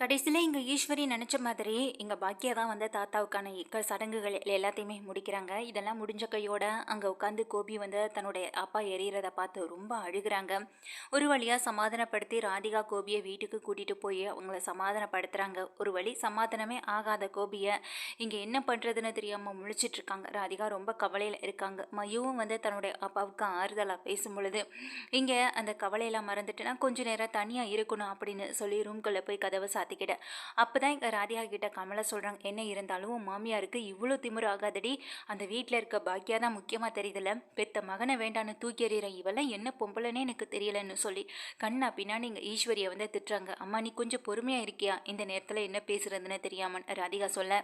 கடைசியில் இங்கே ஈஸ்வரி நினச்ச மாதிரி இங்கே பாக்கியா தான் வந்து தாத்தாவுக்கான இக்க சடங்குகள் எல்லாத்தையுமே முடிக்கிறாங்க. இதெல்லாம் முடிஞ்ச கையோட அங்கே உட்காந்து கோபி வந்து தன்னுடைய அப்பா எரியறதை பார்த்து ரொம்ப அழுகிறாங்க. ஒரு வழியாக சமாதானப்படுத்தி ராதிகா கோபியை வீட்டுக்கு கூட்டிகிட்டு போய் அவங்கள சமாதானப்படுத்துகிறாங்க ஒரு வழி சமாதானமே ஆகாத கோபியை இங்கே என்ன பண்ணுறதுன்னு தெரியாமல் முழிச்சிட்ருக்காங்க. ராதிகா ரொம்ப கவலையில் இருக்காங்க. மயுவும் வந்து தன்னுடைய அப்பாவுக்கு ஆறுதலாக பேசும் பொழுது இங்கே அந்த கவலையெல்லாம் மறந்துட்டுனா கொஞ்சம் நேரம் தனியாக இருக்கணும் அப்படின்னு சொல்லி ரூம்குள்ளே போய் கதவை சாத்தி கார்த்திகிட்ட அப்போ தான் எங்கள் ராதிகா கிட்ட கமலா சொல்கிறாங்க என்ன இருந்தாலும் உன் மாமியாருக்கு இவ்வளோ திமிரு ஆகாதடி. அந்த வீட்டில் இருக்க பாக்கியா தான் முக்கியமாக தெரியுதுல்ல. பெத்த மகனை வேண்டான்னு தூக்கி எறிகிற இவெல்லாம் என்ன பொம்பளைன்னே எனக்கு தெரியலன்னு சொல்லி கண்ணா பின்னாடி இங்கே ஈஸ்வரியை வந்து திட்டுறாங்க. அம்மா நீ கொஞ்சம் பொறுமையாக இருக்கியா? இந்த நேரத்தில் என்ன பேசுகிறதுன்னு தெரியாமல் ராதிகா சொல்ல.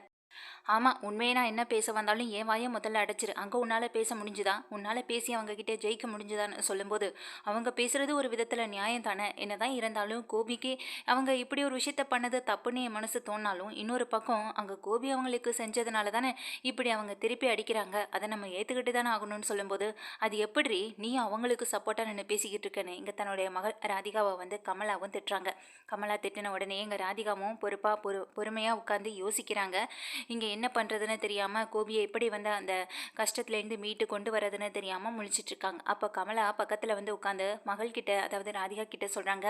ஆமாம் உண்மையை நான் என்ன பேச வந்தாலும் என் வாயை முதல்ல அடைச்சிரு. அங்கே உன்னால் பேச முடிஞ்சுதா? உன்னால் பேசி அவங்கக்கிட்ட ஜெயிக்க முடிஞ்சுதான்னு சொல்லும்போது அவங்க பேசுகிறது ஒரு விதத்தில் நியாயம் தானே என்ன தான் இருந்தாலும் கோபிக்கு அவங்க இப்படி ஒரு விஷயத்த பண்ணது தப்புன்னு என் மனசு தோணாலும் இன்னொரு பக்கம் அங்கே கோபி அவங்களுக்கு செஞ்சதுனால தானே இப்படி அவங்க திருப்பி அடிக்கிறாங்க. அதை நம்ம ஏற்றுக்கிட்டு தானே ஆகணும்னு சொல்லும்போது அது எப்படி நீ அவங்களுக்கு சப்போர்ட்டாக நின்று பேசிக்கிட்டு இருக்கேன்னு? இங்கே தன்னுடைய மகள் ராதிகாவை வந்து கமலாவும் திட்டுறாங்க. கமலா திட்டின உடனே எங்கள் ராதிகாவும் பொறுப்பாக பொறு பொறுமையாக உட்காந்து யோசிக்கிறாங்க. இங்கே என்ன பண்ணுறதுன்னு தெரியாமல் கோபியை எப்படி வந்து அந்த கஷ்டத்துலேருந்து மீட்டு கொண்டு வரதுன்னு தெரியாமல் முழிச்சிட்ருக்காங்க. அப்போ கமலா பக்கத்தில் வந்து உட்காந்து மகள்கிட்ட அதாவது ராதிகா கிட்ட சொல்கிறாங்க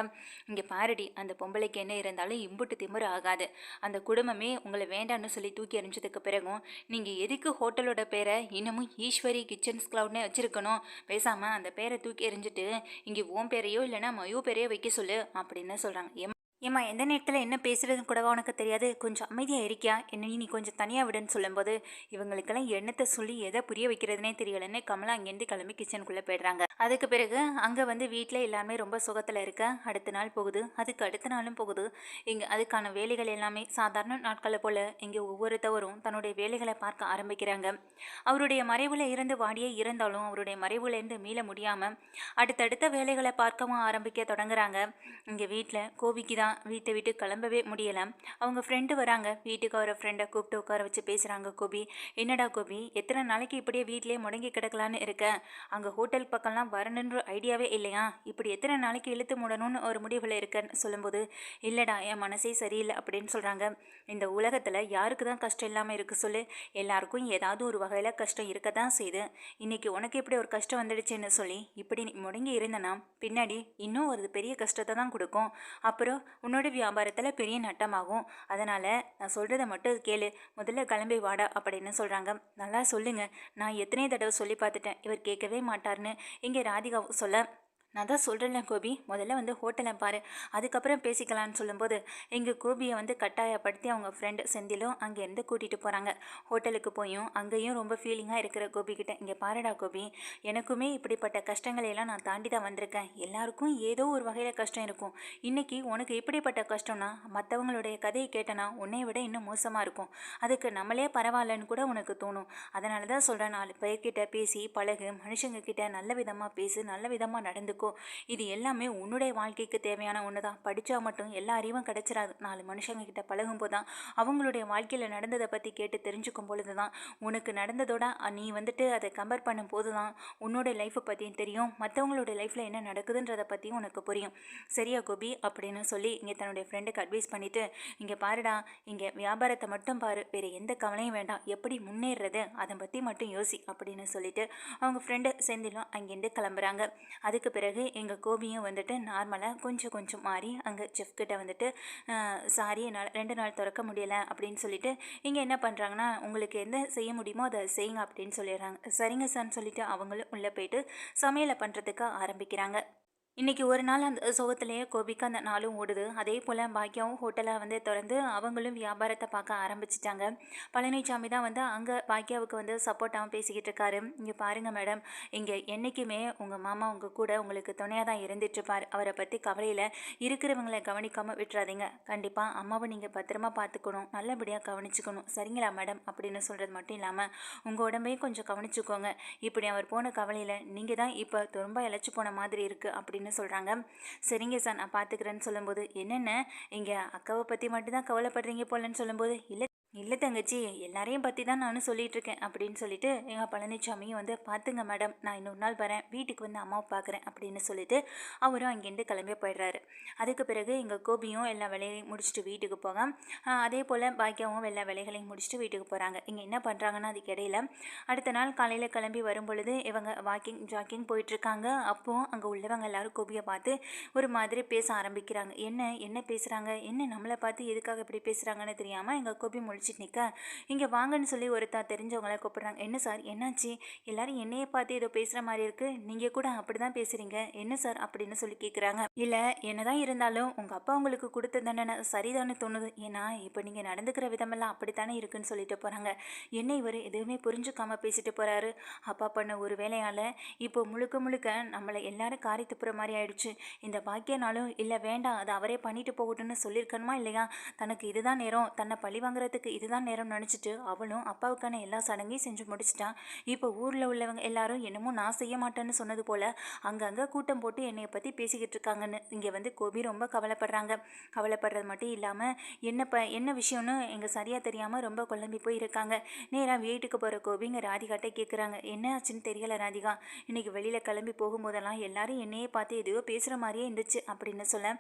இங்கே பாரடி அந்த பொம்பளைக்கு என்ன இருந்தாலும் இம்புட்டு திமுறை ஆகாது. அந்த குடும்பமே உங்களை வேண்டான்னு சொல்லி தூக்கி எறிஞ்சதுக்கு பிறகும் நீங்கள் எதுக்கு ஹோட்டலோட பேரை இன்னமும் ஈஸ்வரி கிச்சன்ஸ் க்ளவுட்னே வச்சுருக்கணும்? பேசாமல் அந்த பேரை தூக்கி எறிஞ்சிட்டு இங்கே ஓன் பேரையோ இல்லைனா மயோ பேரையோ வைக்க சொல்லு அப்படின்னு சொல்கிறாங்க ஏம்மா எந்த நேரத்தில் என்ன பேசுகிறதுன்னு கூடவா உனக்கு தெரியாது? கொஞ்சம் அமைதியாக இருக்கியா? என்ன நீ கொஞ்சம் தனியாக விடுன்னு சொல்லும்போது இவங்களுக்கெல்லாம் எண்ணத்தை சொல்லி எதை புரிய வைக்கிறதுனே தெரியலன்னு கமலா அங்கேருந்து கிளம்பி கிச்சனுக்குள்ளே போயிடுறாங்க. அதுக்கு பிறகு அங்கே வந்து வீட்டில் எல்லாமே ரொம்ப சுகத்தில் இருக்க அடுத்த நாள் போகுது. அதுக்கு அடுத்த நாளும் போகுது. இங்கே அதுக்கான வேலைகள் எல்லாமே சாதாரண நாட்களை போல் இங்கே ஒவ்வொருத்தவரும் தன்னுடைய வேலைகளை பார்க்க ஆரம்பிக்கிறாங்க. அவருடைய மறைவில் இருந்து வாடியே இருந்தாலும் அவருடைய மறைவுலேருந்து மீள முடியாமல் அடுத்தடுத்த வேலைகளை பார்க்கவும் ஆரம்பிக்க தொடங்குறாங்க. இங்கே வீட்டில் கோபிக்கு தான் வீட்டை விட்டு கிளம்பவே முடியலை. அவங்க ஃப்ரெண்டு வராங்க. வீட்டுக்கு அவரை ஃப்ரெண்டை கூப்பிட்டு உட்கார வச்சு பேசுகிறாங்க கோபி. என்னடா கோபி எத்தனை நாளைக்கு இப்படியே வீட்டிலே முடங்கி கிடக்கலான்னு இருக்க? அங்கே ஹோட்டல் பக்கம்லாம் வரணுன்ற ஐடியாவே இல்லையா? இப்படி எத்தனை நாளைக்கு இழுத்து மூடணும்னு ஒரு முடிவில் இருக்கன்னு சொல்லும்போது இல்லைடா என் மனசே சரியில்லை அப்படின்னு சொல்கிறாங்க இந்த உலகத்தில் யாருக்கு தான் கஷ்டம் இல்லாமல் இருக்குது சொல்லு? எல்லாருக்கும் ஏதாவது ஒரு வகையில் கஷ்டம் இருக்க தான் செய்யுது. இன்றைக்கி உனக்கு எப்படி ஒரு கஷ்டம் வந்துடுச்சுன்னு சொல்லி இப்படி முடங்கி இருந்தனா பின்னாடி இன்னும் ஒரு பெரிய கஷ்டத்தை தான் கொடுக்கும். அப்புறம் உன்னோட வியாபாரத்தில் பெரிய நட்டமாகும். அதனால் நான் சொல்கிறத மட்டும் கேளு. முதல்ல கிளம்பி வாடா அப்படின்னு சொல்கிறாங்க நல்லா சொல்லுங்கள் நான் எத்தனை தடவை சொல்லி பார்த்துட்டேன். இவர் கேட்கவே மாட்டார்னு இங்கே ராதிகா சொல்ல நான் தான் சொல்கிறேன்ல கோபி. முதல்ல வந்து ஹோட்டலை பாரு. அதுக்கப்புறம் பேசிக்கலான்னு சொல்லும்போது எங்கள் கோபியை வந்து கட்டாயப்படுத்தி அவங்க ஃப்ரெண்டு செந்திலும் அங்கேருந்து கூட்டிகிட்டு போகிறாங்க ஹோட்டலுக்கு போயும் அங்கேயும் ரொம்ப ஃபீலிங்காக இருக்கிற கோபிக்கிட்ட இங்கே பாருடா கோபி. எனக்குமே இப்படிப்பட்ட கஷ்டங்களையெல்லாம் நான் தாண்டி தான் வந்திருக்கேன். எல்லாருக்கும் ஏதோ ஒரு வகையில் கஷ்டம் இருக்கும். இன்றைக்கி உனக்கு இப்படிப்பட்ட கஷ்டம்னா மற்றவங்களுடைய கதையை கேட்டனா உன்னை விட இன்னும் மோசமாக இருக்கும். அதுக்கு நம்மளே பரவாயில்லன்னு கூட உனக்கு தோணும். அதனால தான் சொல்கிறேன் நாலு பேர்கிட்ட பேசி பழகு மனுஷங்க கிட்ட நல்ல விதமாக பேசு நல்ல விதமாக நடந்துக்கும் இருக்கோ இது எல்லாமே உன்னுடைய வாழ்க்கைக்கு தேவையான ஒன்று தான் படித்தா மட்டும் எல்லா அறிவும் கிடைச்சிடாது நாலு மனுஷங்க கிட்ட பழகும் போது தான் அவங்களுடைய வாழ்க்கையில் நடந்ததை பற்றி கேட்டு தெரிஞ்சுக்கும் பொழுது தான் உனக்கு நடந்ததோட நீ வந்துட்டு அதை கம்பேர் பண்ணும் போது தான் உன்னோட லைஃப்பை பற்றியும் தெரியும். மற்றவங்களோட லைஃப்பில் என்ன நடக்குதுன்றதை பற்றியும் உனக்கு புரியும். சரியா கோபி? அப்படின்னு சொல்லி இங்கே தன்னுடைய ஃப்ரெண்டுக்கு அட்வைஸ் பண்ணிவிட்டு இங்கே பாருடா இங்கே வியாபாரத்தை மட்டும் பாரு. வேறு எந்த கவலையும் வேண்டாம். எப்படி முன்னேறது? அதை பற்றி மட்டும் யோசி. அப்படின்னு சொல்லிட்டு அவங்க ஃப்ரெண்டு செந்திலும் அங்கேருந்து கிளம்புறாங்க. அதுக்கு பிறகு பிறகு எங்கள் கோபியும் வந்துட்டு நார்மலாக கொஞ்சம் கொஞ்சம் மாறி அங்கே செஃப்கிட்ட வந்துட்டு சாரி என்னால் ரெண்டு நாள் திறக்க முடியலை அப்படின்னு சொல்லிட்டு இங்கே என்ன பண்ணுறாங்கன்னா உங்களுக்கு என்ன செய்ய முடியுமோ அதை செய்யுங்க அப்படின்னு சொல்லிடுறாங்க. சரிங்க சார்னு சொல்லிட்டு அவங்களும் உள்ளே போயிட்டு சமையலை பண்ணுறதுக்கு ஆரம்பிக்கிறாங்க. இன்றைக்கி ஒரு நாள் அந்த சோகத்திலேயே கோபிக்கு அந்த நாளும் ஓடுது. அதே போல் பாக்கியாவும் ஹோட்டலை வந்து திறந்து அவங்களும் வியாபாரத்தை பார்க்க ஆரம்பிச்சிட்டாங்க. பழனிசாமி தான் வந்து அங்கே பாக்கியாவுக்கு வந்து சப்போர்ட்டாகவும் பேசிக்கிட்டு இருக்காரு. இங்கே பாருங்கள் மேடம் இங்கே என்றைக்குமே உங்கள் மாமா உங்கள் கூட உங்களுக்கு துணையாக தான் இருந்துட்டுருப்பார் அவரை பற்றி கவலையில் இருக்கிறவங்களை கவனிக்காமல் விட்டுறாதீங்க. கண்டிப்பாக அம்மாவை நீங்கள் பத்திரமா பார்த்துக்கணும். நல்லபடியாக கவனிச்சுக்கணும். சரிங்களா மேடம்? அப்படின்னு சொல்கிறது மட்டும் இல்லாமல் உங்கள் உடம்பையும் கொஞ்சம் கவனிச்சுக்கோங்க. இப்படி அவர் போன கவலையில் நீங்கள் தான் இப்போ ரொம்ப இழைச்சி போன மாதிரி இருக்குது அப்படின்னு அப்படின்னு சொல்கிறாங்க சரிங்க சார் நான் பார்த்துக்கிறேன்னு சொல்லும்போது என்னென்ன? இங்கே அக்காவை பற்றி மட்டும்தான் கவலைப்படுறீங்க போலன்னு சொல்லும்போது இல்லை இல்லை தங்கச்சி எல்லாரையும் பற்றி தான் நானும் சொல்லிட்டு இருக்கேன் அப்படின்னு சொல்லிட்டு எங்கள் பழனிசாமியும் வந்து பார்த்துங்க மேடம் நான் இன்னொரு நாள் வரேன் வீட்டுக்கு வந்து அம்மாவை பார்க்குறேன் அப்படின்னு சொல்லிட்டு அவரும் அங்கேருந்து கிளம்பி போயிடுறாரு. அதுக்கு பிறகு எங்கள் கோபியும் எல்லா வேலையையும் முடிச்சுட்டு வீட்டுக்கு போக அதே போல் பாக்கியாவும் எல்லா வேலைகளையும் முடிச்சுட்டு வீட்டுக்கு போகிறாங்க இங்கே என்ன பண்ணுறாங்கன்னா அதுக்கு இடையில அடுத்த நாள் காலையில் கிளம்பி வரும் பொழுது இவங்க வாக்கிங் ஜாக்கிங் போயிட்டுருக்காங்க. அப்போ அங்கே உள்ளவங்க எல்லாரும் கோபியை பார்த்து ஒரு மாதிரி பேச ஆரம்பிக்கிறாங்க. என்ன என்ன பேசுகிறாங்க என்ன நம்மளை பார்த்து எதுக்காக இப்படி பேசுகிறாங்கன்னு தெரியாமல் எங்கள் கோபி முடிச்சு முழிச்சிட்டு நிற்க இங்கே வாங்கன்னு சொல்லி ஒருத்தா தெரிஞ்சவங்கள கூப்பிட்றாங்க. என்ன சார்? என்னாச்சு? எல்லாரும் என்னையே பார்த்து ஏதோ பேசுகிற மாதிரி இருக்குது நீங்கள் கூட அப்படி தான் பேசுகிறீங்க என்ன சார்? அப்படின்னு சொல்லி கேட்குறாங்க இல்லை என்னதான் இருந்தாலும் உங்கள் அப்பா உங்களுக்கு கொடுத்த தண்டனை சரிதானே தோணுது. ஏன்னா இப்போ நீங்கள் நடந்துக்கிற விதமெல்லாம் அப்படித்தானே இருக்குன்னு சொல்லிட்டு போகிறாங்க என்ன இவர்? எதுவுமே புரிஞ்சுக்காம பேசிட்டு போகிறாரு அப்பா பண்ண ஒரு வேலையால் இப்போ முழுக்க முழுக்க நம்மளை எல்லாரும் காரி துப்புற மாதிரி ஆயிடுச்சு. இந்த பாக்கியனாலும் இல்லை வேண்டாம். அது அவரே பண்ணிட்டு போகட்டும்னு சொல்லியிருக்கணுமா இல்லையா? தனக்கு இதுதான் நேரம். தன்னை பழி வாங்குறதுக்கு இதுதான் நேரம் நினச்சிட்டு அவளும் அப்பாவுக்கான எல்லா சடங்கையும் செஞ்சு முடிச்சிட்டான். இப்போ ஊரில் உள்ளவங்க எல்லாரும் என்னமோ நான் செய்ய மாட்டேன்னு சொன்னது போல் அங்கங்கே கூட்டம் போட்டு என்னையை பற்றி பேசிக்கிட்டு இருக்காங்கன்னு. இங்கே வந்து கோபி ரொம்ப கவலைப்படுறாங்க. கவலைப்படுறது மட்டும் இல்லாமல் என்ன ப என்ன விஷயம்னு எங்கள் சரியாக தெரியாமல் ரொம்ப குழம்பி போய் இருக்காங்க. நேராக வீட்டுக்கு போகிற கோபிங்க ராதிகாட்ட கேட்குறாங்க என்ன ஆச்சுன்னு தெரியல ராதிகா. இன்றைக்கி வெளியில் கிளம்பி போகும்போதெல்லாம் எல்லாரும் என்னையே பார்த்து எதையோ பேசுகிற மாதிரியே இருந்துச்சு அப்படின்னு சொல்ல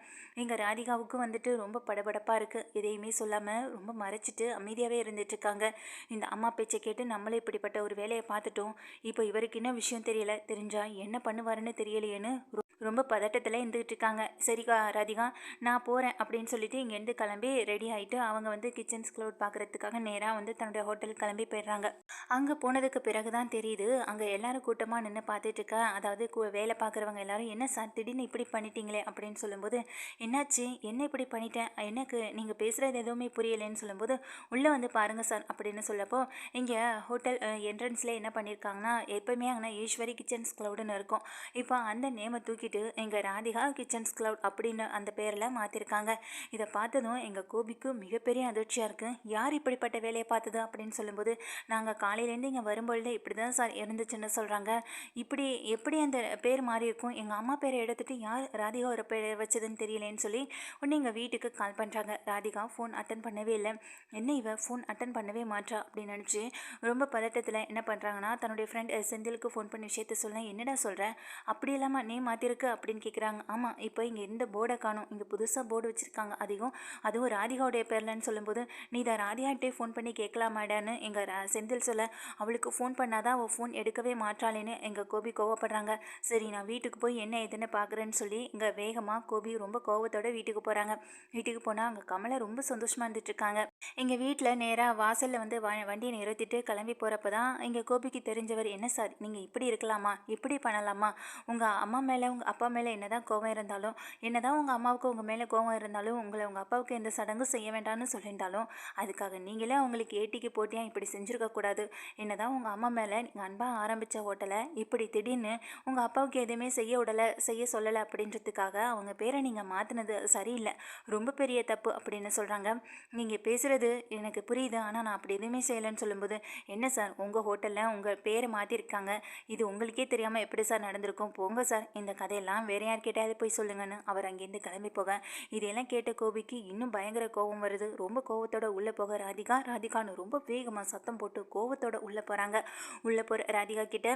எங்கள் ராதிகாவுக்கு வந்துட்டு ரொம்ப படபடப்பாக இருக்குது எதையுமே சொல்லாமல் ரொம்ப மறைச்சிட்டு அமைதியாகவே இருந்துட்டு இருக்காங்க இந்த அம்மா பேச்சை கேட்டு நம்மளே இப்படிப்பட்ட ஒரு வேலையை பார்த்துட்டோம். இப்போ இவருக்கு என்ன விஷயம் தெரியல? தெரிஞ்சா என்ன பண்ணுவாருன்னு தெரியலையேன்னு ரொம்ப பதட்டத்தில் இருந்துகிட்டு இருக்காங்க சரிக்கா ராதிகா நான் போகிறேன் அப்படின்னு சொல்லிட்டு இங்கேருந்து கிளம்பி ரெடி ஆகிட்டு அவங்க வந்து கிச்சன்ஸ் க்ளவுட் பார்க்குறதுக்காக நேராக வந்து தன்னுடைய ஹோட்டல் கிளம்பி போயிடுறாங்க. அங்கே போனதுக்கு பிறகு தான் தெரியுது அங்கே எல்லாரும் கூட்டமாக நின்று பார்த்துட்டு இருக்கா அதாவது வேலை பார்க்குறவங்க எல்லாரும் என்ன சார் திடீர்னு இப்படி பண்ணிட்டீங்களே? அப்படின்னு சொல்லும்போது என்னாச்சு? என்ன இப்படி பண்ணிட்டேன்? எனக்கு நீங்கள் பேசுகிறது எதுவுமே புரியலைன்னு சொல்லும்போது உள்ளே வந்து பாருங்கள் சார் அப்படின்னு சொல்லப்போ இங்கே ஹோட்டல் என்ட்ரன்ஸில் என்ன பண்ணியிருக்காங்கன்னா எப்போயுமே அங்கே ஈஸ்வரி கிச்சன்ஸ் க்ளவுடுன்னு இருக்கும். இப்போ அந்த நேமை தூக்கிட்டு எங்கள் ராதிகா கிச்சன்ஸ் க்ளவுட் அப்படின்னு அந்த பேரில் மாற்றிருக்காங்க இதை பார்த்ததும் எங்கள் கோபிக்கு மிகப்பெரிய அதிர்ச்சியாக இருக்குது யார் இப்படிப்பட்ட வேலையை பார்த்தது அப்படின்னு சொல்லும்போது நாங்கள் காலையிலேருந்து இங்கே வரும்பொழுது இப்படி தான் சார் இருந்துச்சுன்னு சொல்கிறாங்க இப்படி எப்படி அந்த பேர் மாறி இருக்கும்? எங்கள் அம்மா பேரை எடுத்துட்டு யார் ராதிகா ஒரு பேர் வச்சதுன்னு தெரியலேன்னு சொல்லி உடனே எங்கள் வீட்டுக்கு கால் பண்ணுறாங்க ராதிகா ஃபோன் அட்டன் பண்ணவே இல்லை. என்ன இவ? ஃபோன் அட்டன் பண்ணவே மாட்றா அப்படின்னு நினச்சி ரொம்ப பதட்டத்தில் என்ன பண்ணுறாங்கன்னா தன்னுடைய ஃப்ரெண்ட் செந்திலுக்கு ஃபோன் பண்ணி விஷயத்த சொல்ல என்னடா சொல்கிறேன் அப்படி இல்லாமல் நீ மாற்றிருக்க அப்படின்னு கேட்குறாங்க ஆமாம் இப்போ இங்கே இந்த போர்டை காணும்? இங்கே புதுசாக போர்டு வச்சுருக்காங்க அதிகம். அதுவும் ராதிகாவுடைய பேர்லன்னு சொல்லும்போது நீ இதை ராதிகாட்டே ஃபோன் பண்ணி கேட்கலாமாடான்னு எங்கள் செந்தில் சொல்ல அவளுக்கு ஃபோன் பண்ணாதான் அவள் ஃபோன் எடுக்கவே மாட்டாளேன்னு எங்கள் கோபி கோவப்படுறாங்க. சரி நான் வீட்டுக்கு போய் என்ன ஏதுன்னு பார்க்குறேன்னு சொல்லி இங்கே வேகமாக கோபி ரொம்ப கோவத்தோட வீட்டுக்கு போகிறாங்க வீட்டுக்கு போனால் அங்கே கமலை ரொம்ப சந்தோஷமாக இருந்துட்டுருக்காங்க எங்கள் வீட்டில் நேராக வாசலில் வந்து வ வண்டியை நிறுத்திட்டு கிளம்பி போகிறப்ப தான் எங்கள் கோபிக்கு தெரிஞ்சவர் என்ன சார் நீங்கள் இப்படி இருக்கலாமா? இப்படி பண்ணலாமா? உங்கள் அம்மா மேலே உங்கள் அப்பா மேலே என்ன தான் கோவம் இருந்தாலும் என்ன தான் உங்கள் அம்மாவுக்கு உங்கள் மேலே கோவம் இருந்தாலும் உங்களை உங்கள் அப்பாவுக்கு எந்த சடங்கும் செய்ய வேண்டாம்னு சொல்லியிருந்தாலும் அதுக்காக நீங்களே அவங்களுக்கு ஏட்டிக்கு போட்டியாக இப்படி செஞ்சுருக்கக்கூடாது என்ன தான் உங்கள் அம்மா மேலே நீங்கள் அன்பாக ஆரம்பித்த ஹோட்டலை இப்படி திடீர்னு உங்கள் அப்பாவுக்கு எதுவுமே செய்ய விடலை செய்ய சொல்லலை அப்படின்றதுக்காக அவங்க பேரை நீங்கள் மாற்றினது சரியில்லை. ரொம்ப பெரிய தப்பு அப்படின்னு சொல்கிறாங்க நீங்கள் பேசுகிறது எனக்கு புரியுது ஆனால் நான் அப்படி எதுவுமே செய்யலைன்னு சொல்லும்போது என்ன சார் உங்கள் ஹோட்டலில் உங்கள் பேரை மாற்றிருக்காங்க இது உங்களுக்கே தெரியாமல் எப்படி சார் நடந்திருக்கும்? போங்க சார் இந்த கதை அதெல்லாம் வேற யார்கிட்டயாவது போய் சொல்லுங்கன்னு அவர் அங்கேருந்து கிளம்பி போக. இதையெல்லாம் கேட்ட கோபிக்கு இன்னும் பயங்கர கோபம் வருது. ரொம்ப கோபத்தோட உள்ளே போக ராதிகா ராதிகான்னு ரொம்ப வேகமாக சத்தம் போட்டு கோபத்தோட உள்ளே போகிறாங்க உள்ளே போகிற ராதிகா கிட்ட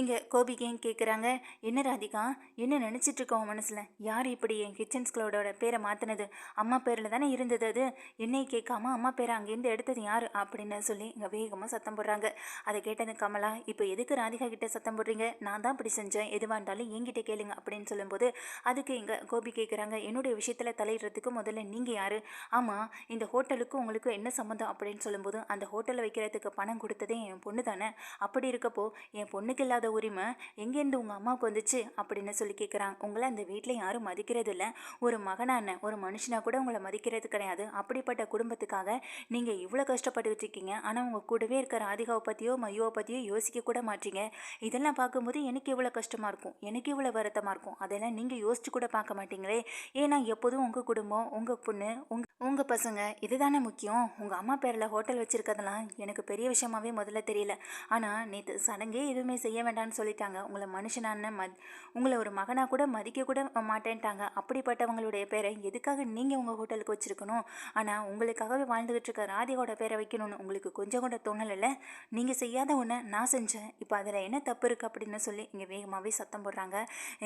இங்கே கோபிக்கையும் கேட்குறாங்க என்ன ராதிகா? என்ன நினச்சிட்டு இருக்கோம் மனசில்? யார் இப்படி என் கிச்சன்ஸ் க்ளோடோட பேரை மாற்றினது அம்மா பேரில் தானே இருந்தது அது? என்னை கேட்காம அம்மா பேரை அங்கேருந்து எடுத்தது யார்? அப்படின்னு சொல்லி இங்கே வேகமாக சத்தம் போடுறாங்க. அதை கேட்டது கமலா இப்போ எதுக்கு ராதிகா கிட்ட சத்தம் போடுறீங்க? நான் தான் இப்படி செஞ்சேன். எதுவாக இருந்தாலும் என்கிட்ட கேளுங்க. அப்படின்னு சொல்லும்போது அதுக்கு இங்கே கோபி கேட்குறாங்க என்னுடைய விஷயத்தில் தலையிடுறதுக்கு முதல்ல நீங்கள் யார்? ஆமாம் இந்த ஹோட்டலுக்கு உங்களுக்கு என்ன சம்மந்தம் அப்படின்னு சொல்லும்போது அந்த ஹோட்டலில் வைக்கிறதுக்கு பணம் கொடுத்ததே என் பொண்ணு தானே? அப்படி இருக்கப்போ என் பொண்ணுக்கு இல்லாத உரிமை எங்கேருந்து உங்கள் அம்மாவுக்கு வந்துச்சு? அப்படின்னு சொல்லி கேட்குறாங்க உங்களை அந்த வீட்டில் யாரும் மதிக்கிறது இல்லை ஒரு மகனான ஒரு மனுஷனா கூட உங்களை மதிக்கிறது கிடையாது. அப்படிப்பட்ட குடும்பத்துக்காக நீங்கள் இவ்வளோ கஷ்டப்பட்டுக்கிட்டு இருக்கீங்க ஆனால் உங்கள் கூடவே இருக்கிற ராதிகாவை பற்றியோ மையோவை பற்றியோ யோசிக்க கூட மாட்டீங்க. இதெல்லாம் பார்க்கும்போது எனக்கு எவ்வளோ கஷ்டமாக இருக்கும். எனக்கு இவ்வளோ வருத்தமாக இருக்கும். அதெல்லாம் நீங்கள் யோசிச்சு கூட பார்க்க மாட்டீங்களே. ஏன்னா எப்போதும் உங்கள் குடும்பம் உங்கள் பொண்ணு உங்க உங்கள் பசங்க இதுதானே முக்கியம். உங்கள் அம்மா பேரில் ஹோட்டல் வச்சுருக்கதெல்லாம் எனக்கு பெரிய விஷயமாவே முதல்ல தெரியல. ஆனால் நேற்று சடங்கே எதுவுமே செய்ய வேண்டாம்னு சொல்லிட்டாங்க. உங்களை மனுஷனான மத் உங்களை ஒரு மகனாக கூட மதிக்க கூட மாட்டேன்ட்டாங்க. அப்படிப்பட்டவங்களுடைய பேரை எதுக்காக நீங்கள் உங்கள் ஹோட்டலுக்கு வச்சுருக்கணும்? ஆனால் உங்களுக்காகவே வாழ்ந்துகிட்டு இருக்க ராதிகாவோட பேரை வைக்கணும்னு உங்களுக்கு கொஞ்சம் கூட தோணலைல்ல நீங்கள் செய்யாத ஒன்று நான் செஞ்சேன். இப்போ அதில் என்ன தப்பு இருக்குது அப்படின்னு சொல்லி இங்கே வேகமாகவே சத்தம் போடுறாங்க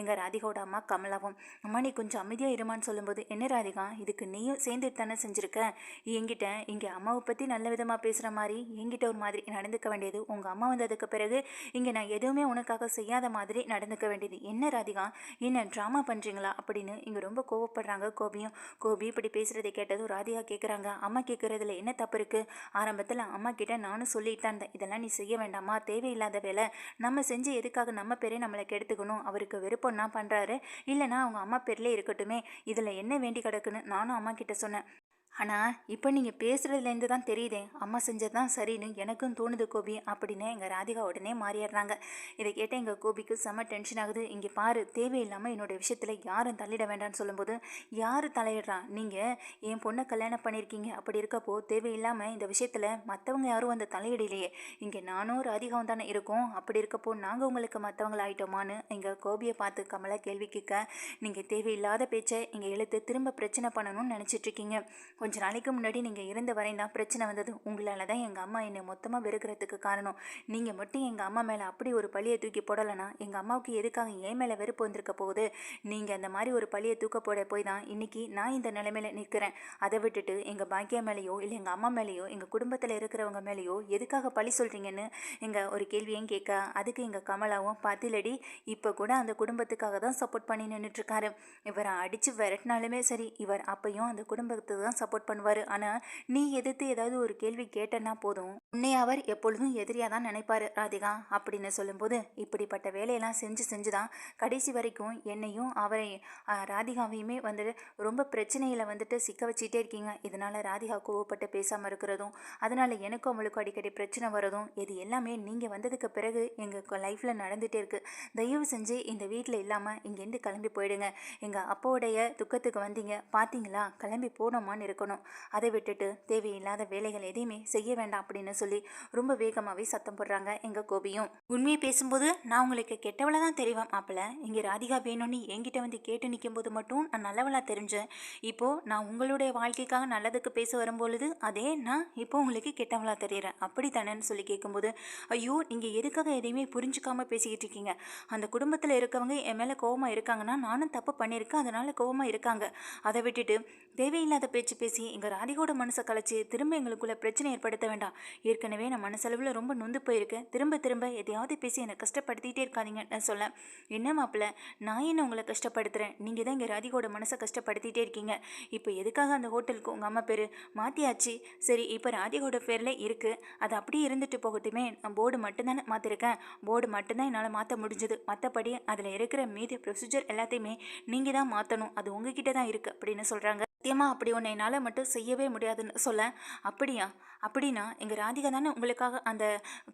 எங்கள் ராதிகாவோட அம்மா கமலாவும். அம்மா நீ கொஞ்சம் அமைதியாக இருமான்னு சொல்லும்போது என்ன ராதிகா? இதுக்கு நீயும் சேர்ந்துட்டு தானே செஞ்சுருக்கேன் என்கிட்ட இங்கே அம்மாவை பற்றி நல்ல விதமாக பேசுகிற மாதிரி என்கிட்ட ஒரு மாதிரி நடந்துக்க வேண்டியது உங்கள் அம்மா வந்ததுக்கு பிறகு இங்கே நான் எதுவுமே உனக்காக செய்யாத மாதிரி நடந்துக்க வேண்டியது. என்ன ராதிகா? என்ன ட்ராமா பண்ணுறீங்களா அப்படின்னு இங்கே ரொம்ப கோவப்படுறாங்க கோபியும். கோபி இப்படி பேசுகிறதை கேட்டதும் ராதிகா கேட்குறாங்க அம்மா கேட்குறதுல என்ன தப்பு இருக்குது ஆரம்பத்தில் அம்மா கிட்ட நானும் சொல்லிட்டு தான் இருந்தேன். இதெல்லாம் நீ செய்ய வேண்டாமா? தேவையில்லாத வேலை. நம்ம செஞ்சு எதுக்காக நம்ம பேரே நம்மளை கெடுத்துக்கணும்? அவருக்கு விருப்பம்னா பண்ணுறாரு இல்லைனா அவங்க அம்மா பேர்லேயே இருக்கட்டுமே. இதில் என்ன வேண்டி கிடக்குன்னு நானும் அம்மா கிட்ட சொன்னேன். ஆனால் இப்போ நீங்கள் பேசுகிறதுலேருந்து தான் தெரியுதே. அம்மா செஞ்சது தான் சரின்னு எனக்கும் தோணுது கோபி அப்படின்னு எங்கள் ராதிகா உடனே மாறிடுறாங்க. இதை கேட்ட எங்கள் கோபிக்கு செம்ம டென்ஷன் ஆகுது. இங்கே பாரு தேவையில்லாமல் என்னோட விஷயத்தில் யாரும் தள்ளிட வேண்டாம்னு சொல்லும்போது யார் தலையிடுறா? நீங்கள் என் பொண்ணை கல்யாணம் பண்ணியிருக்கீங்க அப்படி இருக்கப்போ தேவையில்லாமல் இந்த விஷயத்தில் மற்றவங்க யாரும் அந்த தலையிடலையே. இங்கே நானும் ராதிகாவும் தானே இருக்கோம். அப்படி இருக்கப்போ நாங்கள் உங்களுக்கு மற்றவங்களாயிட்டோமான்னு எங்கள் கோபியை பார்த்து கமலை கேள்வி கேட்க நீங்கள் தேவையில்லாத பேச்சை இங்கே இழுத்து திரும்ப பிரச்சனை பண்ணணும்னு நினச்சிட்ருக்கீங்க கொஞ்ச நாளைக்கு முன்னாடி நீங்கள் இருந்த வரையும் தான் பிரச்சனை வந்தது. உங்களால் தான் எங்கள் அம்மா என்னை மொத்தமாக வெறுக்கிறதுக்கு காரணம். நீங்கள் மட்டும் எங்கள் அம்மா மேலே அப்படி ஒரு பழியை தூக்கி போடலைன்னா எங்கள் அம்மாவுக்கு எதுக்காக ஏன் மேலே வெறுப்பு வந்திருக்க போகுது? நீங்கள் அந்த மாதிரி ஒரு பழியை தூக்க போட போய் தான் இன்றைக்கி நான் இந்த நிலைமையில் நிற்கிறேன். அதை விட்டுட்டு எங்கள் பாக்கியா மேலேயோ இல்லை எங்கள் அம்மா மேலேயோ எங்கள் குடும்பத்தில் இருக்கிறவங்க மேலேயோ எதுக்காக பழி சொல்கிறீங்கன்னு எங்கள் ஒரு கேள்வியும் கேட்க அதுக்கு எங்கள் கமலாவும் பதிலடி இப்போ கூட அந்த குடும்பத்துக்காக தான் சப்போர்ட் பண்ணி நின்றுட்டுருக்காரு இவரை அடித்து விரட்டினாலுமே சரி இவர் அப்பையும் அந்த குடும்பத்துக்கு தான் சப்போர்ட் சப்போர்ட் பண்ணுவார். ஆனால் நீ எதிர்த்து ஏதாவது ஒரு கேள்வி கேட்டேன்னா போதும். உன்னை அவர் எப்பொழுதும் எதிரியாக தான் நினைப்பாரு ராதிகா அப்படின்னு சொல்லும்போது இப்படிப்பட்ட வேலையெல்லாம் செஞ்சு செஞ்சு தான் கடைசி வரைக்கும் என்னையும் அவரை ராதிகாவையுமே வந்துட்டு ரொம்ப பிரச்சனையில் வந்துட்டு சிக்க வச்சுட்டே இருக்கீங்க. இதனால் ராதிகா கோவப்பட்டு பேசாமல் இருக்கிறதும் அதனால் எனக்கும் அவளுக்கும் அடிக்கடி பிரச்சனை வரதும் இது எல்லாமே நீங்கள் வந்ததுக்கு பிறகு எங்கள் லைஃப்பில் நடந்துகிட்டே இருக்குது தயவு செஞ்சு இந்த வீட்டில் இல்லாமல் இங்கேருந்து கிளம்பி போயிடுங்க. எங்கள் அப்பாவுடைய துக்கத்துக்கு வந்தீங்க. பார்த்தீங்களா கிளம்பி போனோமான்னு இருக்கணும் அதை விட்டுட்டு தேவையில்லாத வேலைகள் எதையுமே செய்ய வேண்டாம் அப்படின்னு சொல்லி ரொம்ப வேகமாகவே சத்தம் போடுறாங்க எங்கள் கோபியும். உண்மையை பேசும்போது நான் உங்களுக்கு கெட்டவளை தான் தெரிவேன் மாப்பிள்ள. இங்கே ராதிகா வேணும்னு என்கிட்ட வந்து கேட்டு நிற்கும்போது மட்டும் நான் நல்லவளாக தெரிஞ்சேன். இப்போது நான் உங்களுடைய வாழ்க்கைக்காக நல்லதுக்கு பேச வரும்பொழுது அதே நான் இப்போ உங்களுக்கு கெட்டவளாக தெரியுறேன். அப்படி தானேன்னு சொல்லி கேட்கும்போது ஐயோ நீங்கள் எதுக்காக எதையுமே புரிஞ்சுக்காம பேசிக்கிட்டு இருக்கீங்க? அந்த குடும்பத்தில் இருக்கவங்க என் மேலே கோவமாக இருக்காங்கன்னா நானும் தப்பு பண்ணியிருக்கேன். அதனால் கோவமாக இருக்காங்க. அதை விட்டுட்டு தேவையில்லாத பேச்சு பேச பேசி எங்கள் ராதிகோட மனசை கலைச்சி திரும்ப எங்களுக்குள்ள பிரச்சனை ஏற்படுத்த வேண்டாம். ஏற்கனவே நான் மனசளவில் ரொம்ப நொந்து போயிருக்கேன். திரும்ப திரும்ப எதையாவது பேசி என்னை கஷ்டப்படுத்திகிட்டே இருக்காதிங்க நான் சொல்ல என்ன மாப்பிள்ள? நான் என்ன உங்களை கஷ்டப்படுத்துகிறேன் நீங்கள் தான் இங்கே ராதிகோட மனசை கஷ்டப்படுத்திகிட்டே இருக்கீங்க. இப்போ எதுக்காக அந்த ஹோட்டலுக்கு உங்கள் அம்மா பேர் மாற்றியாச்சு சரி இப்போ ராதிகோட பேரில் இருக்குது அது அப்படியே இருந்துட்டு போகட்டுமே. நான் போர்டு மட்டும்தானே மாற்றிருக்கேன் போர்டு மட்டும்தான் என்னால் மாற்ற முடிஞ்சது. மற்றபடி அதில் இருக்கிற மீதி ப்ரொசீஜர் எல்லாத்தையுமே நீங்கள் தான் மாற்றணும் அது உங்ககிட்ட தான் இருக்குது அப்படின்னு சொல்கிறாங்க சத்தியமாக அப்படி ஒன்று என்னால் மட்டும் செய்யவே முடியாதுன்னு சொல்ல அப்படியா? அப்படின்னா எங்கள் ராதிகா தானே உங்களுக்காக அந்த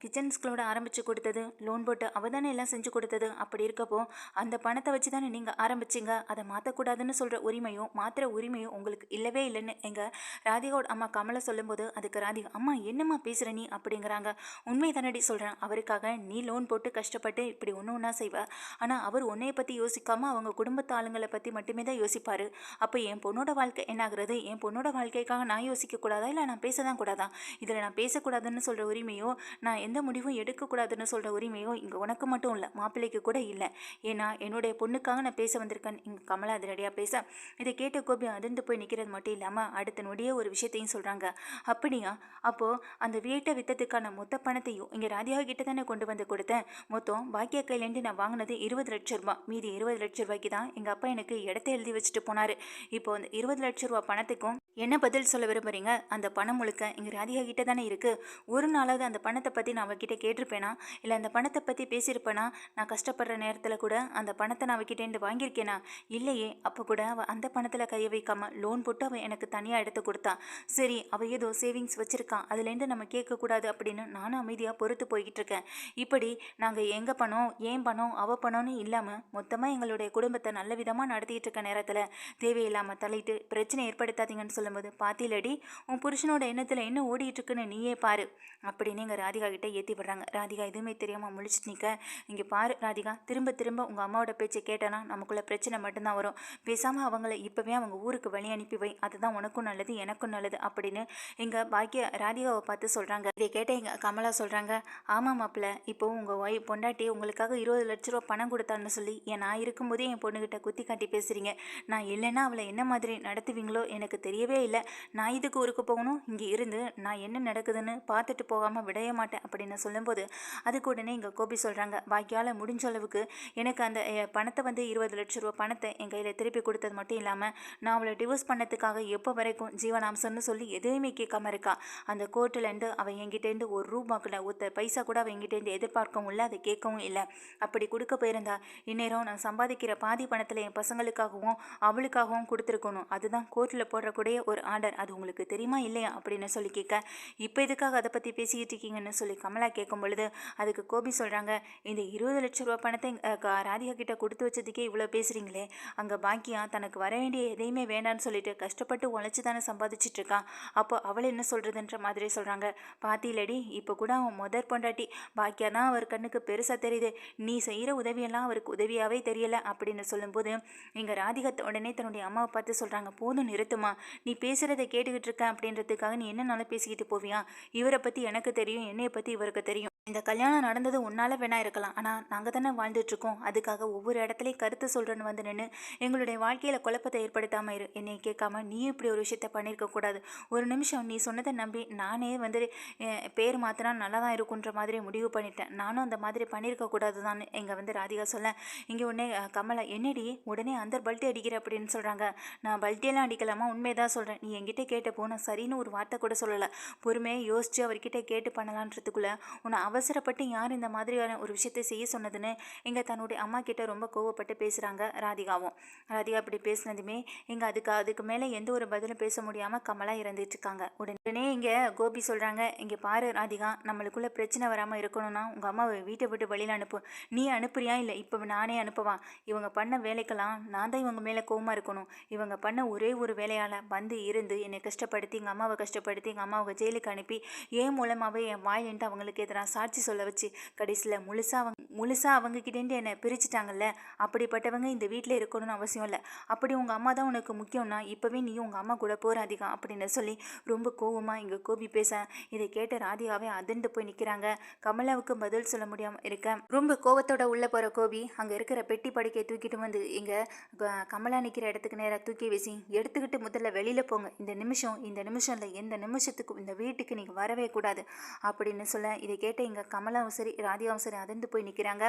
கிச்சன் ஸ்கூலோட ஆரம்பித்து கொடுத்தது லோன் போட்டு அவள் தானே எல்லாம் செஞ்சு கொடுத்தது அப்படி இருக்கப்போ அந்த பணத்தை வச்சு தானே நீங்கள் ஆரம்பிச்சிங்க? அதை மாற்றக்கூடாதுன்னு சொல்கிற உரிமையும் மாற்றுற உரிமையும் உங்களுக்கு இல்லவே இல்லைன்னு எங்கள் ராதிகாவோட அம்மா கமலை சொல்லும்போது அதுக்கு ராதிகா அம்மா என்னம்மா பேசுகிற நீ? அப்படிங்கிறாங்க. உண்மை தானடி சொல்கிறேன் அவருக்காக நீ லோன் போட்டு கஷ்டப்பட்டு இப்படி ஒன்று ஒன்றா செய்வ. ஆனால் அவர் உன்னைய பற்றி யோசிக்காமல் அவங்க குடும்பத்து ஆளுங்களை பற்றி மட்டுமே தான் யோசிப்பார். அப்போ என் பொண்ணோட வாழ்க்கை என்னாகிறது என் பொண்ணோட வாழ்க்கைக்காக நான் யோசிக்கக்கூடாதா? இல்லை நான் பேச தான் கூடாதா? இதில் நான் பேசக்கூடாதுன்னு சொல்கிற உரிமையோ நான் எந்த முடிவும் எடுக்கக்கூடாதுன்னு சொல்கிற உரிமையோ இங்கே உனக்கு மட்டும் இல்லை மாப்பிள்ளைக்கு கூட இல்லை. ஏன்னா என்னுடைய பொண்ணுக்காக நான் பேச வந்திருக்கேன். இங்கே கமலா அதிரடியாக பேச. இதை கேட்ட கோபி அதிர்ந்து போய் நிற்கிறது மட்டும் இல்லாமல் அடுத்த நொடியே ஒரு விஷயத்தையும் சொல்கிறாங்க. அப்படியா? அப்போது அந்த வீட்டை விற்றதுக்கான மொத்த பணத்தையும் இங்கே ராதியா கிட்ட தானே கொண்டு வந்து கொடுத்தேன். மொத்தம் பாக்கிய கையிலேருந்து நான் வாங்கினது இருபது லட்ச ரூபாய் மீதி இருபது லட்ச ரூபாய்க்கு தான் எங்கள் அப்பா எனக்கு இடத்த எழுதி வச்சுட்டு போனார். இப்போ அந்த இருபது லட்ச ரூபா பணத்துக்கும் என்ன பதில் சொல்ல விரும்புறீங்க அந்த பணம் முழுக்க இங்கே ராதிகா கிட்ட தானே இருக்குது ஒரு நாளாவது அந்த பணத்தை பற்றி நான் அவகிட்ட கேட்டிருப்பேனா? இல்லை அந்த பணத்தை பற்றி பேசியிருப்பேனா? நான் கஷ்டப்படுற நேரத்தில் கூட அந்த பணத்தை நான் அவகிட்டேருந்து வாங்கியிருக்கேனா? இல்லையே அப்போ கூட அவள் அந்த பணத்தில் கையை வைக்காமல் லோன் போட்டு அவள் எனக்கு தனியாக எடுத்து கொடுத்தா. சரி அவள் ஏதோ சேவிங்ஸ் வச்சுருக்கான் அதுலேருந்து நம்ம கேட்கக்கூடாது அப்படின்னு நானும் அமைதியாக பொறுத்து போய்கிட்டு இருக்கேன் இப்படி நாங்கள் எங்கள் பணம் ஏன் பணம் அவ பணம்னு இல்லாமல் மொத்தமாக எங்களுடைய குடும்பத்தை நல்ல விதமாக நடத்திக்கிட்டு இருக்க நேரத்தில் தேவையில்லாமல் தலையிட்டு பிரச்சனை ஏற்படுத்தாதீங்கன்னு சொல்லும்போது பாத்திலடி உன் புருஷனோட எண்ணத்தில் என்ன ஓடிட்டு இருக்குன்னு நீயே பாரு. அப்படின்னு எங்கள் ராதிகா கிட்டே ஏற்றி விடுறாங்க ராதிகா எதுவுமே தெரியாமல் முழிச்சிட்டு நிற்க இங்கே பாரு ராதிகா திரும்ப திரும்ப உங்கள் அம்மாவோட பேச்சை கேட்டேன்னா நமக்குள்ளே பிரச்சனை மட்டும்தான் வரும். பேசாமல் அவங்கள இப்போவே அவங்க ஊருக்கு வழி அனுப்பி வை. அதுதான் உனக்கும் நல்லது எனக்கும் நல்லது அப்படின்னு எங்கள் பாக்கிய ராதிகாவை பார்த்து சொல்கிறாங்க இதை கேட்ட எங்கள் கமலா சொல்கிறாங்க ஆமாம் மாப்பிள்ள இப்போ உங்கள் ஒய் பொண்டாட்டி உங்களுக்காக இருபது லட்ச ரூபா பணம் கொடுத்தான்னு சொல்லி என் நான் இருக்கும்போதே என் பொண்ணுகிட்ட குத்தி காட்டி பேசுகிறீங்க நான் இல்லைன்னா அவளை என்ன மாதிரி நடத்துவீங்களோ எனக்கு தெரியவே இல்லை. நான் இதுக்கு ஊருக்கு போகணும் இங்கே இருந்து நான் என்ன நடக்குதுன்னு பார்த்துட்டு போகாமல் விடைய மாட்டேன் அப்படின்னு சொல்லும்போது அதுக்கு உடனே இங்கே கோபி சொல்கிறாங்க பாக்கியால் முடிஞ்ச அளவுக்கு எனக்கு அந்த பணத்தை வந்து இருபது லட்ச ரூபா பணத்தை என் கையில் திருப்பி கொடுத்தது மட்டும் இல்லாமல் நான் அவளை டிவோர்ஸ் பண்ணதுக்காக எப்போ வரைக்கும் ஜீவனாம்சம்னு சொல்லி எதுவுமே கேட்காம இருக்கா? அந்த கோர்ட்டிலேருந்து அவள் என்கிட்டேருந்து ஒரு ரூபா கூட ஒருத்த பைசா கூட அவள் என்கிட்டேருந்து எதிர்பார்க்கவும் இல்லை அதை கேட்கவும் இல்லை. அப்படி கொடுக்க போயிருந்தா இந்நேரம் நான் சம்பாதிக்கிற பாதி பணத்தில் என் பசங்களுக்காகவும் அவளுக்காகவும் கொடுத்துருக்கணும். அதுதான் கோர்ட்டில் போடுறக்கூடிய ஒரு ஆர்டர் அது உங்களுக்கு தெரியுமா இல்லையா? அப்படின்னு சொல்லி கேட்க இப்போ எதுக்காக அதை பற்றி பேசிக்கிட்டு இருக்கீங்கன்னு சொல்லி கமலா கேட்கும் பொழுது அதுக்கு கோபி சொல்கிறாங்க இந்த இருபது லட்ச ரூபா பணத்தை ராதிகா கிட்ட கொடுத்து வச்சதுக்கே இவ்வளோ பேசுகிறீங்களே அங்கே பாக்கியா தனக்கு வர வேண்டிய எதையுமே வேண்டான்னு சொல்லிட்டு கஷ்டப்பட்டு உழைச்சி தானே சம்பாதிச்சிட்டு இருக்கான் அப்போ அவள் என்ன சொல்கிறதுன்ற மாதிரி சொல்கிறாங்க பாத்திலடி இப்போ கூட அவன் முதற் பொண்டாட்டி பாக்கியா தான் அவர் கண்ணுக்கு பெருசாக தெரியுது நீ செய்கிற உதவியெல்லாம் அவருக்கு உதவியாகவே தெரியலை அப்படின்னு சொல்லும்போது இங்கே ராதிகா உடனே தன்னுடைய அம்மாவை பார்த்து சொல்கிறாங்க போதும் நிறுத்துமா நீ பேசுகிறத கேட்டுக்கிட்டு இருக்க அப்படின்றதுக்காக நீ என்னனாலும் பேசிக்கிட்டு போவியா? இவரை பற்றி எனக்கு தெரியும் என்னையை பற்றி இவருக்கு தெரியும். இந்த கல்யாணம் நடந்தது உன்னால வேணா இருக்கலாம். ஆனால் நாங்கள் தானே வாழ்ந்துட்டு இருக்கோம் அதுக்காக ஒவ்வொரு இடத்துலையும் கருத்து சொல்கிறேன்னு வந்து நின்று எங்களுடைய வாழ்க்கையில் குழப்பத்தை ஏற்படுத்தாமல் இரு. என்னை கேட்காம நீ இப்படி ஒரு விஷயத்த பண்ணியிருக்க கூடாது. ஒரு நிமிஷம் நீ சொன்னதை நம்பி நானே வந்து பேர் மாற்றினா நல்லா தான் இருக்குன்ற மாதிரி முடிவு பண்ணிட்டேன். நானும் அந்த மாதிரி பண்ணியிருக்க கூடாது தான் இங்கே வந்து ராதிகா சொல்ல இங்கே உடனே கமலா என்னடி உடனே அந்த பல்ட்டி அடிக்கிற அப்படின்னு சொல்கிறாங்க நான் பல்ட்டியெல்லாம் அடிக்கலாமா? உண்மையதான் சொல்கிறேன் நீ என்கிட்ட கேட்டப்போ நான் சரின்னு ஒரு வார்த்தை கூட சொல்லலை. பொறுமையாக யோசிச்சு அவர்கிட்ட கேட்டு பண்ணலான்றதுக்குள்ள உன்னை அவசரப்பட்டு யார் இந்த மாதிரியான ஒரு விஷயத்தை செய்ய சொன்னதுன்னு இங்கே தன்னுடைய அம்மா கிட்ட ரொம்ப கோவப்பட்டு பேசுகிறாங்க ராதிகாவும். ராதிகா அப்படி பேசினதுமே இங்கே அதுக்கு அதுக்கு மேலே எந்த ஒரு பதிலும் பேச முடியாமல் கமலா இறந்துட்டு இருக்காங்க. உடனே இங்கே கோபி சொல்கிறாங்க இங்கே பாரு ராதிகா நம்மளுக்குள்ளே பிரச்சனை வராமல் இருக்கணும்னா உங்கள் அம்மாவை வீட்டை விட்டு வெளியில் அனுப்பு. நீ அனுப்புறியா இல்லை? இப்போ நானே அனுப்பவா? இவங்க பண்ண வேலைக்கெல்லாம் நான் தான் இவங்க மேலே கோவமாக இருக்கணும். இவங்க பண்ண ஒரே ஒரு வேலையால் வந்து இருந்து என்னை கஷ்டப்படுத்தி எங்கள் அம்மாவை கஷ்டப்படுத்தி எங்கள் அம்மாவை ஜெயிலுக்கு அனுப்பி ஏன் மூலமாகவே என் வாயின்ட்டு அவங்களுக்கு எதிராக சாட்சி சொல்ல வச்சு கடைசியில் முழுசாக அவங்க முழுசாக அவங்கக்கிட்டேருந்து என்னை பிரிச்சுட்டாங்கல்ல? அப்படிப்பட்டவங்க இந்த வீட்டில் இருக்கணும்னு அவசியம் இல்லை. அப்படி உங்கள் அம்மா தான் உனக்கு முக்கியம்னா இப்போவே நீயும் உங்கள் அம்மா கூட போராதிகா அப்படின்னு சொல்லி ரொம்ப கோவமாக இங்கே கோபி பேச இதை கேட்ட ராதிகாவே அதிர்ந்து போய் நிற்கிறாங்க கமலாவுக்கு பதில் சொல்ல முடியாமல் இருக்க. ரொம்ப கோவத்தோட உள்ளே போகிற கோபி அங்கே இருக்கிற பெட்டி படுக்கையை தூக்கிட்டு வந்து இங்கே கமலா நிற்கிற இடத்துக்கு நேராக தூக்கி வீசி எடுத்துக்கிட்டு முதல்ல வெளியில் போங்க. இந்த நிமிஷம் இந்த நிமிஷம் இல்லை எந்த நிமிஷத்துக்கும் இந்த வீட்டுக்கு நீங்கள் வரவே கூடாது அப்படின்னு சொல்ல இதை கேட்ட இங்கே கமலாவும் சரி ராதிகாவும் சரி அதிர்ந்து போய் நிற்கிறாங்க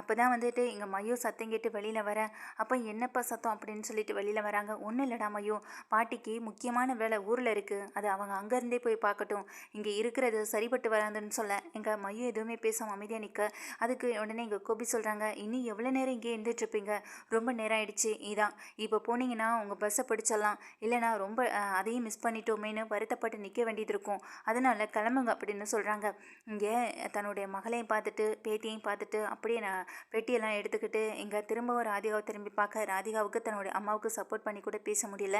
அப்போ தான் வந்துட்டு இங்கே மையோ சத்தம் கேட்டு வெளியில் வர அப்போ என்னப்பா சத்தம்? அப்படின்னு சொல்லிட்டு வெளியில் வராங்க. ஒன்றும் இல்லைடா மையோ பாட்டிக்கு முக்கியமான வேலை ஊரில் இருக்குது அது அவங்க அங்கேருந்தே போய் பார்க்கட்டும். இங்கே இருக்கிறது சரிப்பட்டு வராதுன்னு சொல்ல. எங்கள் மையோ எதுவுமே பேசாமல் அமைதியாக நிற்க அதுக்கு உடனே எங்கள் கோபி சொல்கிறாங்க இன்னும் எவ்வளோ நேரம் இங்கே இருந்துகிட்ருப்பீங்க ரொம்ப நேரம் ஆயிடுச்சு. இதான். இப்போ போனீங்கன்னா உங்கள் பஸ்ஸை பிடிச்சிடலாம். இல்லைனா ரொம்ப அதையும் மிஸ் பண்ணிட்டோமேனு வருத்தப்பட்டு நிற்க வேண்டியது இருக்கும். அதனால் கிளம்புங்க அப்படின்னு சொல்கிறாங்க இங்கே தன்னுடைய மகளையும் பார்த்துட்டு பேத்தியையும் பார்த்துட்டு அப்படியே நான் பெட்டியெல்லாம் எடுத்துக்கிட்டு இங்கே திரும்பவும் ராதிகாவை திரும்பி பார்க்க ராதிகாவுக்கு தன்னுடைய அம்மாவுக்கு சப்போர்ட் பண்ணி கூட பேச முடியல.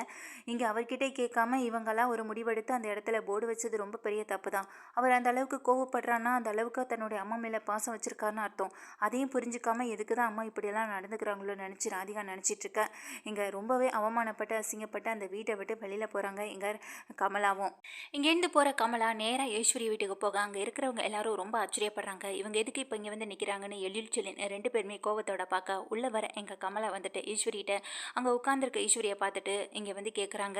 இங்கே அவர்கிட்ட கேட்காம இவங்கெல்லாம் ஒரு முடிவெடுத்து அந்த இடத்துல போர்டு வச்சது ரொம்ப பெரிய தப்பு தான் அவர் அந்த அளவுக்கு கோவப்படுறான்னா அந்த அளவுக்கு தன்னுடைய அம்மா மேலே பாசம் வச்சிருக்காருன்னு அர்த்தம். அதையும் புரிஞ்சுக்காம எதுக்கு தான் அம்மா இப்படியெல்லாம் நடந்துக்கிறாங்களோ நினச்சி ராதிகா நினச்சிட்டு இருக்க. இங்கே ரொம்பவே அவமானப்பட்டு அசிங்கப்பட்டு அந்த வீட்டை விட்டு வெளியில் போகிறாங்க இங்கே கமலாவும். இங்கேருந்து போகிற கமலா நேராக ஈஸ்வரி வீட்டுக்கு போக அங்கே இருக்கிறவங்க எல்லாரும் ரொம்ப ஆச்சரியப்படுறாங்க. இவங்க எதுக்கு இப்போ இங்கே வந்து நிற்கிறாங்கன்னு எழில் சொல்லின் ரெண்டு பேருமே கோவத்தோட பார்க்க உள்ளே வர எங்கள் கமலை வந்துட்டு ஈஸ்வரிகிட்ட அங்கே உட்காந்துருக்க ஈஸ்வரியை பார்த்துட்டு இங்கே வந்து கேட்குறாங்க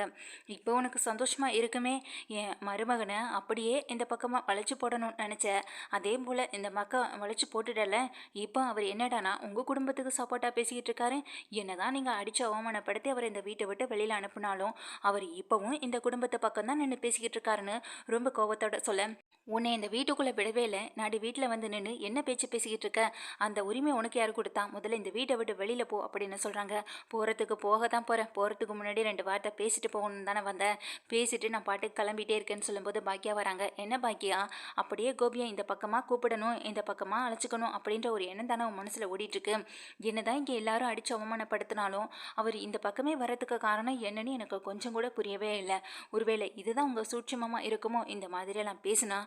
இப்போ உனக்கு சந்தோஷமாக இருக்குமே? என் மருமகனை அப்படியே இந்த பக்கமாக வளைச்சு போடணும்னு நினச்ச. அதே போல் இந்த மக்கள் வளைச்சு போட்டுடல இப்போ அவர் என்னடானா உங்கள் குடும்பத்துக்கு சப்போர்ட்டாக பேசிக்கிட்டு இருக்காரு. என்னதான் நீங்கள் அடித்து அவமானப்படுத்தி அவர் இந்த வீட்டை விட்டு வெளியில் அனுப்புனாலும் அவர் இப்போவும் இந்த குடும்பத்தை பக்கம் தான் நின்று பேசிக்கிட்டு இருக்காருன்னு ரொம்ப கோவத்தோட சொல்ல உன்னை இந்த வீட்டுக்குள்ளே விடவே இல்லை. நாடி வீட்டில் வந்து நின்று என்ன பேச்சு பேசிக்கிட்டு இருக்க? அந்த உரிமை உனக்கு யார் கொடுத்தா? முதல்ல இந்த வீட்டை விட்டு வெளியில் போ அப்படின்னு சொல்கிறாங்க போகிறதுக்கு போக தான் போகிறேன் போகிறதுக்கு முன்னாடி ரெண்டு வார்த்தை பேசிட்டு போகணும்னு தானே வந்தேன். பேசிட்டு நான் பாட்டுக்கு கிளம்பிட்டே இருக்கேன்னு சொல்லும்போது பாக்கியா வராங்க. என்ன பாக்கியா? அப்படியே கோபியை இந்த பக்கமாக கூப்பிடணும் இந்த பக்கமாக அழைச்சிக்கணும் அப்படின்ற ஒரு எண்ணம் தானே உன் மனசில் ஓடிட்டுருக்கு. என்னதான் இங்கே எல்லாரும் அடித்து அவமானப்படுத்தினாலும் அவர் இந்த பக்கமே வரதுக்கு காரணம் என்னன்னு எனக்கு கொஞ்சம் கூட புரியவே இல்லை. ஒருவேளை இதுதான் உங்கள் சூட்சமமாக இருக்குமோ? இந்த மாதிரியெல்லாம் பேசினா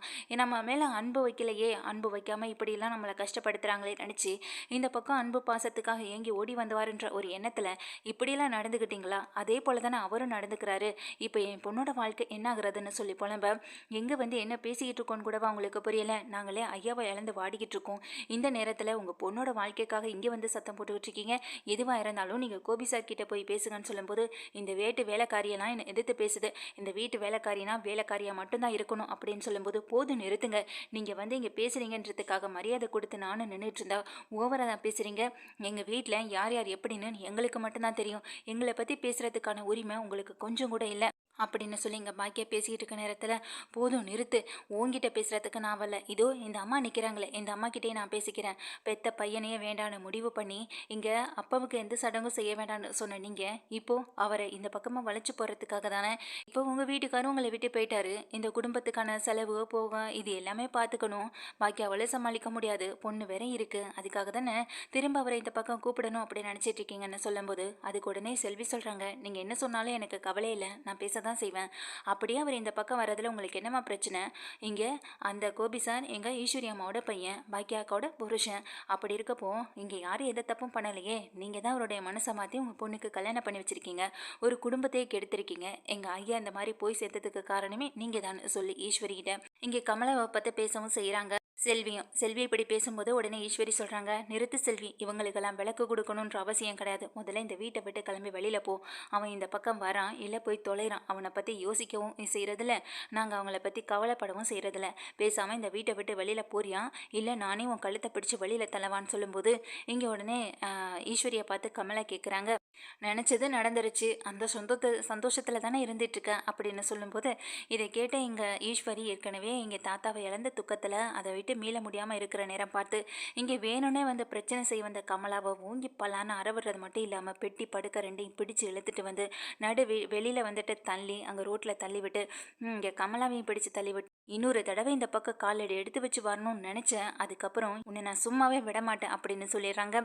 நம்ம மேலே அன்பு வைக்கலையே அன்பு வைக்காமல் இப்படிலாம் நம்மளை கஷ்டப்படுத்துகிறாங்களே நினச்சி இந்த பக்கம் அன்பு பாசத்துக்காக ஏங்கி ஓடி வந்தவாருன்ற ஒரு எண்ணத்தில் இப்படிலாம் நடந்துக்கிட்டீங்களா அதே போல் தானே அவரும் நடந்துக்கிறாரு. இப்போ என் பொண்ணோட வாழ்க்கை என்ன ஆகுறதுன்னு சொல்லி புலம்ப எங்கே வந்து என்ன பேசிக்கிட்டு இருக்கோன்னு கூடவா உங்களுக்கு புரியலை? நாங்களே ஐயாவை இழந்து வாடிக்கிட்டு இருக்கோம். இந்த நேரத்தில் உங்கள் பொண்ணோட வாழ்க்கைக்காக இங்கே வந்து சத்தம் போட்டுக்கிட்டு இருக்கீங்க எதுவாக இருந்தாலும் நீங்கள் கோபி சார் கிட்ட போய் பேசுங்கன்னு சொல்லும்போது இந்த வேட்டு வேலைக்காரியெல்லாம் என்னை எதிர்த்து பேசுது. இந்த வீட்டு வேலைக்காரினா வேலைக்காரியாக மட்டும்தான் இருக்கணும் அப்படின்னு சொல்லும்போது போ போதும் நிறுத்துங்க. நீங்கள் வந்து இங்கே பேசுகிறீங்கன்றதுக்காக மரியாதை கொடுத்து நானும் நின்றுட்டு இருந்தா ஓவராக தான் பேசுகிறீங்க எங்கள் வீட்டில் யார் யார் எப்படின்னு எங்களுக்கு மட்டும்தான் தெரியும். எங்களை பற்றி பேசுகிறதுக்கான உரிமை உங்களுக்கு கொஞ்சம் கூட இல்லை. அப்படின்னு சொல்லி இங்கே பாக்கியா பேசிக்கிட்டு இருக்க நேரத்தில் போதும் நிறுத்து. உங்ககிட்ட பேசுகிறதுக்கு நான் வரல. இதோ இந்த அம்மா நிற்கிறாங்களே இந்த அம்மா கிட்டே நான் பேசிக்கிறேன். பெத்த பையனையே வேண்டான்னு முடிவு பண்ணி இங்கே அப்பாவுக்கு எந்த சடங்கும் செய்ய வேண்டாம்னு சொன்ன நீங்கள் இப்போது அவரை இந்த பக்கமாக வளைச்சி போகிறதுக்காக தானே இப்போ உங்கள் வீட்டுக்காரும் உங்களை விட்டு போயிட்டாரு. இந்த குடும்பத்துக்கான செலவு போக இது எல்லாமே பார்த்துக்கணும் பாக்கியாவால் சமாளிக்க முடியாது. பொண்ணு வேற இருக்குது அதுக்காக தானே திரும்ப அவரை இந்த பக்கம் கூப்பிடணும் அப்படின்னு நினச்சிட்டு இருக்கீங்கன்னு சொல்லும்போது அதுக்கு உடனே செல்வி சொல்கிறாங்க நீங்கள் என்ன சொன்னாலும் எனக்கு கவலை இல்லை. நான் பேச தான் செய்வேன். அப்படியே அவர் இந்த பக்கம் வரதில் உங்களுக்கு என்னம்மா பிரச்சனை? இங்கே அந்த கோபி சார் எங்கள் ஈஸ்வரி அம்மாவோட பையன் பாக்கியாக்காவோட புருஷன். அப்படி இருக்கப்போ இங்கே யாரும் எந்த தப்பும் பண்ணலையே. நீங்கள் தான் அவருடைய மனசை மாற்றி உங்கள் பொண்ணுக்கு கல்யாணம் பண்ணி வச்சுருக்கீங்க. ஒரு குடும்பத்தையே கெடுத்திருக்கீங்க. எங்கள் ஐயா இந்த மாதிரி போய் சேர்த்ததுக்கு காரணமே நீங்கள் தான் சொல்லி ஈஸ்வரிகிட்ட. இங்கே கமலாவை பற்றி பேசவும் செய்கிறாங்க செல்வியும் செல்வி இப்படி பேசும்போது உடனே ஈஸ்வரி சொல்கிறாங்க நிறுத்து செல்வி இவங்களுக்கெல்லாம் விளக்கு கொடுக்கணுன்ற அவசியம் கிடையாது. முதல்ல இந்த வீட்டை விட்டு கிளம்பி வெளியில் போ. அவன் இந்த பக்கம் வரான் இல்லை போய் தொலைறான். அவனை பற்றி யோசிக்கவும் செய்கிறதில்ல நாங்கள் அவங்கள பற்றி கவலைப்படவும் செய்கிறதில்ல பேசாமல் இந்த வீட்டை விட்டு வெளியில் போறியா? இல்லை நானே உன் கழுத்தை பிடிச்சி வெளியில் தள்ளவான்னு சொல்லும்போது இங்கே உடனே ஈஸ்வரியை பார்த்து கமலா கேட்குறாங்க நினச்சது நடந்துருச்சு. அந்த சொந்தத்தை சந்தோஷத்தில் தானே இருந்துட்டுருக்கேன் அப்படின்னு சொல்லும்போது இதை கேட்ட எங்கள் ஈஸ்வரி ஏற்கனவே எங்கள் தாத்தாவை இழந்த துக்கத்தில் அதை விட்டு மீள முடியாமல் இருக்கிற நேரம் பார்த்து இங்கே வேணும்னே வந்து பிரச்சனை செய்ய வந்த கமலாவை ஊங்கி பலான்னு அறவிடுறது மட்டும் இல்லாமல் பெட்டி படுக்க ரெண்டையும் பிடிச்சு இழுத்துட்டு வந்து நடு வெ வெளியில் வந்துட்டு தள்ளி அங்கே ரோட்டில் தள்ளி விட்டு இங்கே கமலாவையும் பிடிச்சு தள்ளி விட்டு இன்னொரு தடவை இந்த பக்கம் காலடி எடுத்து வச்சு வரணும்னு நினச்சேன். அதுக்கப்புறம் உன்னை நான் சும்மாவே விட மாட்டேன் அப்படின்னு சொல்லிடுறாங்க.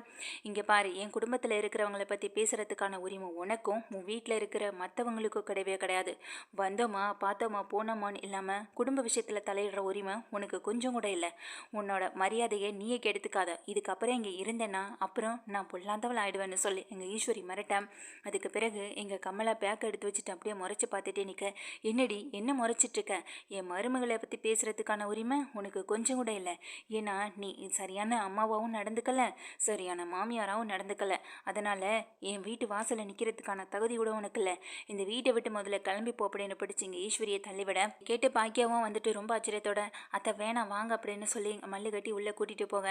இங்கே பாரு என் குடும்பத்தில் இருக்கிறவங்கள பற்றி பேசுகிறதுக்கான உரிமை உனக்கும் உன் வீட்டில் இருக்கிற மற்றவங்களுக்கும் கிடையவே கிடையாது. வந்தோமா பார்த்தோமா போனோமான்னு இல்லாமல் குடும்ப விஷயத்தில் தலையிடுற உரிமை உனக்கு கொஞ்சம் கூட இல்லை. உன்னோட மரியாதையை நீயே கெடுத்துக்காத. இதுக்கப்புறம் இங்கே இருந்தேன்னா அப்புறம் நான் பொல்லாந்தவள் ஆயிடுவேன்னு சொல்லி எங்கள் ஈஸ்வரி மிரட்டேன். அதுக்கு பிறகு எங்கள் கமலா பேக் எடுத்து வச்சுட்டு அப்படியே முறைச்சி பார்த்துட்டே நிற்க என்னடி என்ன முறைச்சிட்ருக்க என் மருமகளை அவளை பற்றி பேசுகிறதுக்கான உரிமை உனக்கு கொஞ்சம் கூட இல்லை. ஏன்னா நீ சரியான அம்மாவாகவும் நடந்துக்கலை சரியான மாமியாராகவும் நடந்துக்கலை. அதனால் என் வீட்டு வாசலில் நிற்கிறதுக்கான தகுதி கூட உனக்கு இல்லை. இந்த வீட்டை விட்டு முதல்ல கிளம்பி போ அப்படின்னு பிடிச்சிங்க ஈஸ்வரியை தள்ளிவிட கேட்டு பாக்கியாவும் வந்துட்டு ரொம்ப ஆச்சரியத்தோட அத்தை வேணாம் வாங்க அப்படின்னு சொல்லி மல்லு கட்டி உள்ளே கூட்டிகிட்டு போக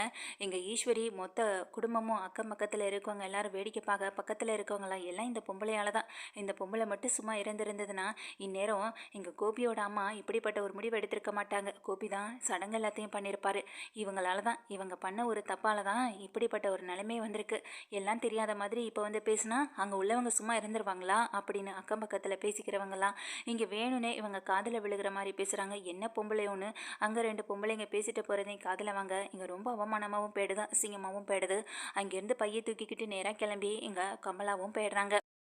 எங்கள் ஈஸ்வரி மொத்த குடும்பமும் அக்கம் பக்கத்தில் இருக்கவங்க எல்லாரும் வேடிக்கை பார்க்க பக்கத்தில் இருக்கவங்களாம் எல்லாம் இந்த பொம்பளையால் தான். இந்த பொம்பளை மட்டும் சும்மா இருந்திருந்ததுன்னா இந்நேரம் எங்கள் கோபியோட அம்மா இப்படிப்பட்ட ஒரு முடிவு எடுத்து பார்த்துருக்க மாட்டாங்க. கோபி தான் சடங்கு எல்லாத்தையும் பண்ணியிருப்பாரு. இவங்களால தான் இவங்க பண்ண ஒரு தப்பால் தான் இப்படிப்பட்ட ஒரு நிலைமை வந்திருக்கு. எல்லாம் தெரியாத மாதிரி இப்போ வந்து பேசுனா அங்கே உள்ளவங்க சும்மா இருந்துருவாங்களா? அப்படின்னு அக்கம் பக்கத்தில் பேசிக்கிறவங்களாம் இங்கே வேணும்னே இவங்க காதில் விழுகிற மாதிரி பேசுகிறாங்க என்ன பொம்பளை ஒன்று அங்கே ரெண்டு பொம்பளைங்க பேசிட்டு போகிறதையும் காதில் வாங்க. இங்கே ரொம்ப அவமானமாகவும் போயிடுது அசிங்கமாகவும் போயிடுது. அங்கேருந்து பையை தூக்கிக்கிட்டு நேராக கிளம்பி இங்கே கமலாவும் போயிடுறாங்க.